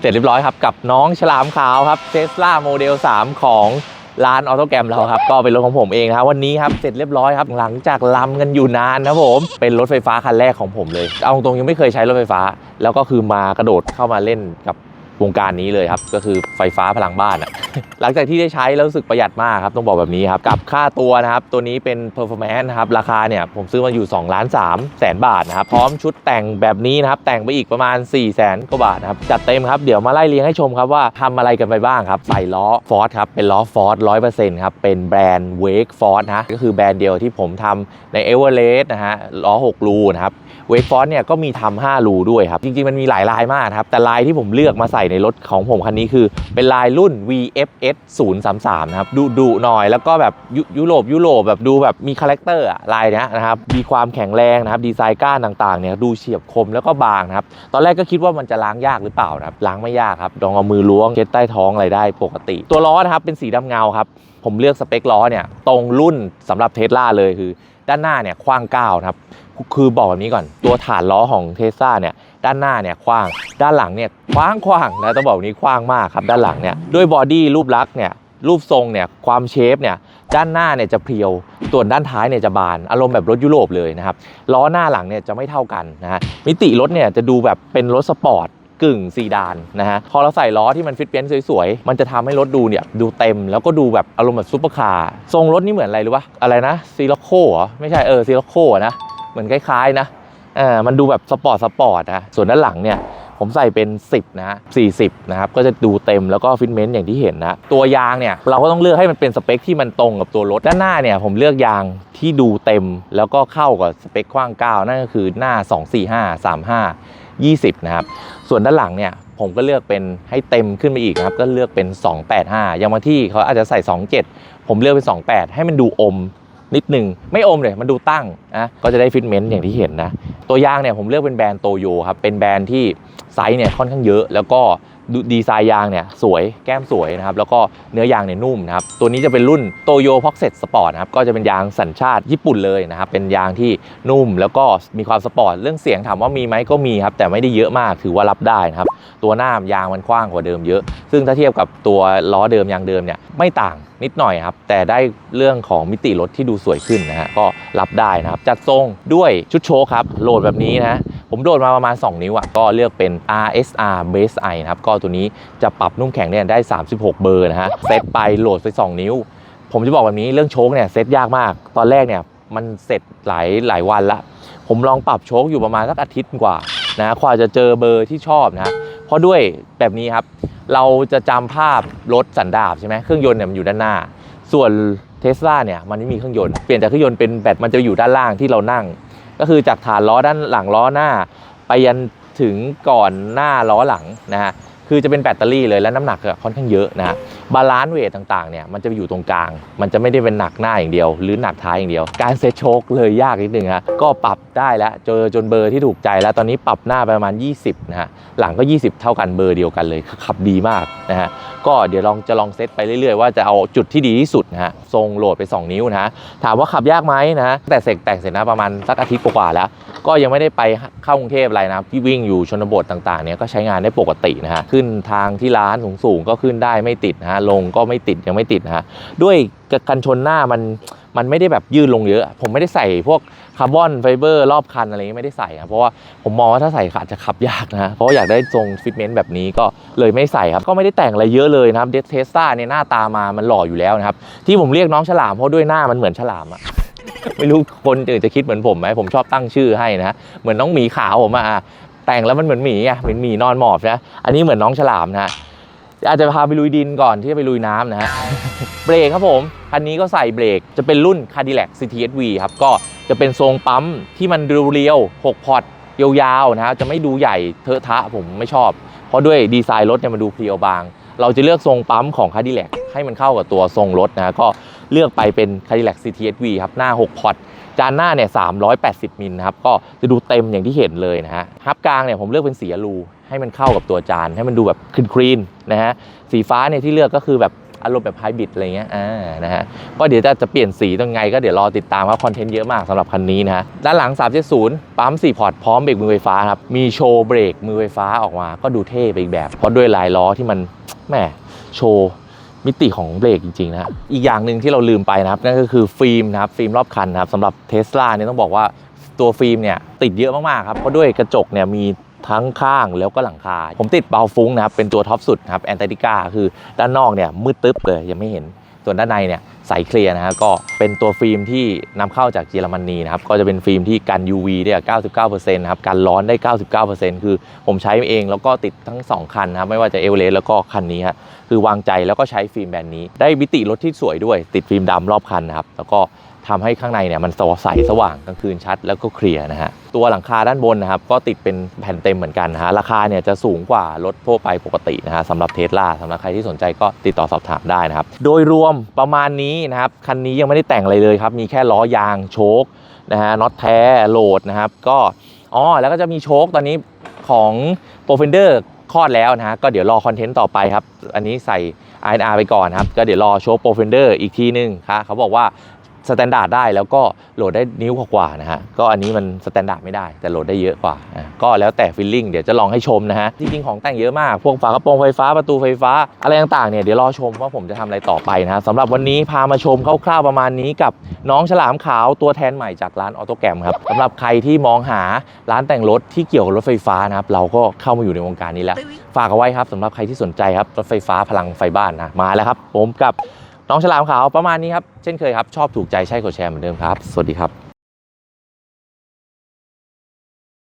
เสร็จเรียบร้อยครับกับน้องฉลามขาวครับเทสลาโมเดล3 ของร้านออโตแกรมเราครับ ก็เป็นรถของผมเองครับวันนี้ครับเสร็จเรียบร้อยครับ หลังจากลำกันอยู่นานนะผมเป็นรถไฟฟ้าคันแรกของผมเลย เอาตรงๆยังไม่เคยใช้รถไฟฟ้า แล้วก็คือมากระโดดเข้ามาเล่นกับ วงการนี้เลยครับ ก็คือไฟฟ้าพลังบ้านอะหลังจากที่ได้ใช้แล้วรู้สึกประหยัดมากครับ ต้องบอกแบบนี้ครับ กับค่าตัวนะครับ ตัวนี้เป็น performance นะครับ ราคาเนี่ยผมซื้อมาอยู่2ล้าน3แสนบาทนะครับ พร้อมชุดแต่งแบบนี้นะครับ แต่งไปอีกประมาณ 4 0 0แสนกว่าบาทนะครับ จัดเต็มครับ เดี๋ยวมาไล่เรียงให้ชมครับว่าทำอะไรกันไปบ้างครับ ใส่ล้อฟอร์ดครับ เป็นล้อฟอร์ดร้อยเปอร์เซ็นต์ครับ เป็นแบรนด์เวกฟอร์ดนะ ก็คือแบรนด์เดียวที่ผมทำในเอเวอเรสต์นะฮะ ล้อ6รูนะครับ เวกฟอร์เนี่ยก็มีทำ5รูด้วยครับ จริงๆมันมีหลายลายมากครับ แต่ลายที่ผมเลือกมาใส่ในรถของผมคันนี้คือ เป็นลายรุ่น VFS 033 นะครับดุดุหน่อยแล้วก็แบบยุยุโรปยุโรปแบบดูแบบมีคาแรคเตอร์อะลายเนี้ยนะครับมีความแข็งแรงนะครับดีไซน์ก้านต่างๆเนี่ยดูเฉียบคมแล้วก็บางนะครับตอนแรกก็คิดว่ามันจะล้างยากหรือเปล่านะครับล้างไม่ยากครับลองเอามือล้วงเช็ดใต้ท้องอะไรได้ปกติ ตัวล้อนะครับเป็นสีดำเงาครับผมเลือกสเปคล้อเนี่ยตรงรุ่นสำหรับเทสลาเลยคือ ด้านหน้าเนี่ยกว้าง9นะครับคือบอกแบบนี้ก่อนตัวฐานล้อของเทสลาเนี่ย ด้านหน้าเนี่ยกว้าง ด้านหลังเนี่ยกว้างกว้างนะต้องบอกนี้กว้างมากครับด้านหลังเนี่ยด้วยบอดี้รูปลักษณ์เนี่ยรูปทรงเนี่ยความเชฟเนี่ยด้านหน้าเนี่ยจะเพรียวส่วนด้านท้ายเนี่ยจะบานอารมณ์แบบรถยุโรปเลยนะครับล้อหน้าหลังเนี่ยจะไม่เท่ากันนะฮะมิติรถเนี่ยจะดูแบบเป็นรถสปอร์ตกึ่งซีดานนะฮะพอเราใส่ล้อที่มันฟิตเปี้ยนสวยๆ มันจะทำให้รถดูเนี่ยดูเต็มแล้วก็ดูแบบอารมณ์แบบซุปเปอร์คาร์ทรงรถนี่เหมือนอะไรรู้ปะอะไรนะซีล็อกโคเหรอไม่ใช่เออซีล็อกโคนะเหมือนคล้ายๆนะ ออมันดูแบบสปอร์ตสปอร์ตนะส่วนด้านหลังเนี่ยผมใส่เป็น 10 นะฮะ40 นะครับ ก็จะดูเต็มแล้วก็ฟิตเมนต์อย่างที่เห็นนะ ตัวยางเนี่ย เราก็ต้องเลือกให้มันเป็นสเปคที่มันตรงกับตัวรถ ด้านหน้าเนี่ย ผมเลือกยางที่ดูเต็ม แล้วก็เข้ากับสเปคกว้าง 9 นั่นก็คือหน้า 245 35 20 นะครับ ส่วนด้านหลังเนี่ย ผมก็เลือกเป็นให้เต็มขึ้นไปอีกนะครับ ก็เลือกเป็น 285 อย่างบาที่เขาอาจจะใส่ 27 ผมเลือกเป็น 28 ให้มันดูอม นิดหนึ่งไม่อมเลยมันดูตั้งนะก็จะได้ฟิตเมนต์อย่างที่เห็นนะตัวยางเนี่ยผมเลือกเป็นแบรนด์โตโยครับเป็นแบรนด์ที่ไซส์เนี่ยค่อนข้างเยอะแล้วก็ ดีไซน์ยางเนี่ยสวยแก้มสวยนะครับแล้วก็เนื้อยางเนี่ยนุ่มนะครับตัวนี้จะเป็นรุ่นโตโยพ็อกเซ็ตสปอร์ตนะครับก็จะเป็นยางสัญชาติญี่ปุ่นเลยนะครับเป็นยางที่นุ่มแล้วก็มีความสปอร์ตเรื่องเสียงถามว่ามีไหมก็มีครับแต่ไม่ได้เยอะมากถือว่ารับได้นะครับตัวหน้ายางมันกว้างกว่าเดิมเยอะ ซึ่งถ้าเทียบกับตัวล้อเดิมยางเดิมเนี่ยไม่ต่างนิดหน่อยครับแต่ได้เรื่องของมิติรถที่ดูสวยขึ้นนะฮะก็รับได้นะครับจัดทรงด้วยชุดโชคครับโหลดแบบนี้นะ ผมโดดมาประมาณ 2 นิ้วอะก็เลือกเป็น RSR Base I นะครับ ก็ตัวนี้จะปรับนุ่มแข็งเนี่ยได้ 36 เบอร์นะฮะเซตไปโหลดไป 2 นิ้ว ผมจะบอกแบบนี้เรื่องโชคเนี่ยเซตยากมาก ตอนแรกเนี่ยมันเสร็จหลายหลายวันละ ผมลองปรับโชคอยู่ประมาณสักอาทิตย์กว่านะกว่าจะเจอเบอร์ที่ชอบนะเพราะด้วยแบบนี้ครับ เราจะจำภาพรถสันดาปใช่ไหมเครื่องยนต์เนี่ยมันอยู่ด้านหน้า ส่วนเทสลาเนี่ยมันไม่มีเครื่องยนต์ เปลี่ยนจากเครื่องยนต์เป็นแบตมันจะอยู่ด้านล่างที่เรานั่ง ก็คือจากฐานล้อด้านหลังล้อหน้า ไปยันถึงก่อนหน้าล้อหลังนะฮะ คือจะเป็นแบตเตอรี่เลยและน้ำหนักค่อนข้างเยอะนะฮะบาลานซ์เวทต่างๆเนี่ยมันจะอยู่ตรงกลาง มันจะไม่ได้เป็นหนักหน้าอย่างเดียว หรือหนักท้ายอย่างเดียว การเซตโชคเลยยากนิดนึงฮะก็ปรับได้แล้วเจอจนเบอร์ที่ถูกใจแล้วตอนนี้ปรับหน้าประมาณ 20นะฮะหลังก็ 20 เท่ากันเบอร์เดียวกันเลยขับดีมากนะฮะก็เดี๋ยวลองจะลองเซตไปเรื่อยๆ ว่าจะเอาจุดที่ดีที่สุดนะฮะทรงโหลดไป 2 นิ้วนะฮะถามว่าขับยากไหมนะฮะแต่เสร็จแต่งเสร็จนะประมาณสักอาทิตย์กว่าแล้ว ก็ยังไม่ได้ไปเข้ากรุงเทพอะไรนะครับที่วิ่งอยู่ชนบทต่างๆเนี่ยก็ใช้งานได้ปกตินะฮะขึ้นทางที่ร้านสูงๆก็ขึ้นได้ไม่ติดนะฮะลงก็ไม่ติดยังไม่ติดนะฮะด้วยกันชนหน้ามันมันไม่ได้แบบยืดลงเยอะ ผมไม่ได้ใส่พวกคาร์บอนไฟเบอร์รอบคันอะไรเงี้ยไม่ได้ใส่ครับเพราะว่าผมมองว่าถ้าใส่อาจจะขับยากนะเพราะอยากได้ทรงฟิตเมนต์แบบนี้ก็เลยไม่ใส่ครับ ก็ไม่ได้แต่งอะไรเยอะเลยนะครับเดสเทสตาเนี่ยหน้าตามามันหล่ออยู่แล้วนะครับ ที่ผมเรียกน้องฉลามเพราะด้วยหน้ามันเหมือนฉลามอะไม่รู้คนอื่นจะคิดเหมือนผมไหมผมชอบตั้งชื่อให้นะ เหมือนน้องหมีขาวผมอะ แต่งแล้วมันเหมือนหมีอะเหมือนหมีนอนหมอบนะ อันนี้เหมือนน้องฉลามนะอาจจะพาไปลุยดินก่อนที่จะไปลุยน้ำนะฮะ เบรกครับผม คันนี้ก็ใส่เบรก จะเป็นรุ่น Cadillac CTSV ครับ ก็จะเป็นทรงปั๊มที่มันเรียวๆ6พอร์ตยาวๆนะฮะ จะไม่ดูใหญ่เทอะทะผมไม่ชอบ เพราะด้วยดีไซน์รถเนี่ยมันดูเพรียวบาง เราจะเลือกทรงปั๊มของ Cadillac ให้มันเข้ากับตัวทรงรถนะฮะก็ เลือกไปเป็น Cadillac CTSV ครับ หน้า 6 พอร์ต จานหน้าเนี่ย 380 มิลนะครับ ก็จะดูเต็มอย่างที่เห็นเลยนะฮะฮับกลางเนี่ยผมเลือกเป็นสีอลู ให้มันเข้ากับตัวจาน ให้มันดูแบบคลีนๆนะฮะ สีฟ้าเนี่ยที่เลือกก็คือแบบอารมณ์แบบไฮบริดอะไรเงี้ย อ่า นะฮะ ก็เดี๋ยวจะจะเปลี่ยนสีตรงไง ก็เดี๋ยวรอติดตามว่าคอนเทนต์เยอะมากสำหรับคันนี้นะฮะ ด้านหลัง 370 ปั๊ม 4 พอร์ต พร้อมเบรกมือไฟฟ้าครับ มีโชว์เบรกมือไฟฟ้าออกมา ก็ดูเท่ไปอีกแบบ เพราะด้วยลายล้อที่มันแหมโชว์ มิติของเบรกจริงๆนะฮะอีกอย่างหนึ่งที่เราลืมไปนะครับนั่นก็คือฟิล์มนะครับฟิล์มรอบคันนะครับสำหรับเทสลาเนี่ยต้องบอกว่าตัวฟิล์มเนี่ยติดเยอะมากๆครับเพราะด้วยกระจกเนี่ยมีทั้งข้างแล้วก็หลังคา ผมติดเบาฟุ้งนะครับเป็นตัวท็อปสุดนะครับแอนตาติกาคือด้านนอกเนี่ยมืดตึ๊บเลยยังไม่เห็น ส่วนด้านในเนี่ยใสเคลียร์นะฮะก็เป็นตัวฟิล์มที่นำเข้าจากเยอรมนีนะครับก็จะเป็นฟิล์มที่กัน UV ได้ 99%นะครับกันร้อนได้ 99%คือผมใช้เองแล้วก็ติดทั้ง 2 คันนะครับไม่ว่าจะเอเวอเรสต์แล้วก็คันนี้ฮะคือวางใจแล้วก็ใช้ฟิล์มแบรนด์นี้ ได้มิติรถที่สวยด้วย ติดฟิล์มดำรอบคันนะครับแล้วก็ ทำให้ข้างในเนี่ยมันสว่างใสสว่างกลางคืนชัดแล้วก็เคลียร์นะฮะตัวหลังคาด้านบนนะครับก็ติดเป็นแผ่นเต็มเหมือนกันนะฮะราคาเนี่ยจะสูงกว่ารถทั่วไปปกตินะฮะสำหรับเทสลาสำหรับใครที่สนใจก็ติดต่อสอบถามได้นะครับ โดยรวมประมาณนี้นะครับคันนี้ยังไม่ได้แต่งอะไรเลยครับ มีแค่ล้อยางโชคนะฮะน็อตแท้โหลดนะครับก็อ๋อแล้วก็จะมีโชคตอนนี้ของ p r o f e n d e r คลอดแล้วนะฮะก็เดี๋ยวรอคอนเทนต์ต่อไปครับ อันนี้ใส่ INR ไปก่อนครับ ก็เดี๋ยวรอโชค p r o f e n d e r อีกทีนึงครับเขาบอกว่า สแตนดาร์ดได้แล้วก็โหลดได้นิ้วกว่านะฮะก็อันนี้มันสแตนดาร์ดไม่ได้แต่โหลดได้เยอะกว่าก็แล้วแต่ฟิลลิ่งเดี๋ยวจะลองให้ชมนะฮะจริงๆของแต่งเยอะมาก พวกฝากระโปรงไฟฟ้าประตูไฟฟ้าอะไรต่างๆเนี่ยเดี๋ยวรอชมว่าผมจะทำอะไรต่อไปนะฮะสำหรับวันนี้พามาชมคร่าวๆประมาณนี้กับน้องฉลามขาวตัวแทนใหม่จากร้านออโตแกรมครับสำหรับใครที่มองหาร้านแต่งรถที่เกี่ยวกับรถไฟฟ้านะครับเราก็เข้ามาอยู่ในวงการนี้แล้ว ฝากเอาไว้ครับสำหรับใครที่สนใจครับรถไฟฟ้าพลังไฟบ้านนะมาแล้วครับผมกับ น้องฉลามขาวประมาณนี้ครับ เช่นเคยครับ ชอบถูกใจใช่กดแชร์เหมือนเดิมครับ สวัสดีครับ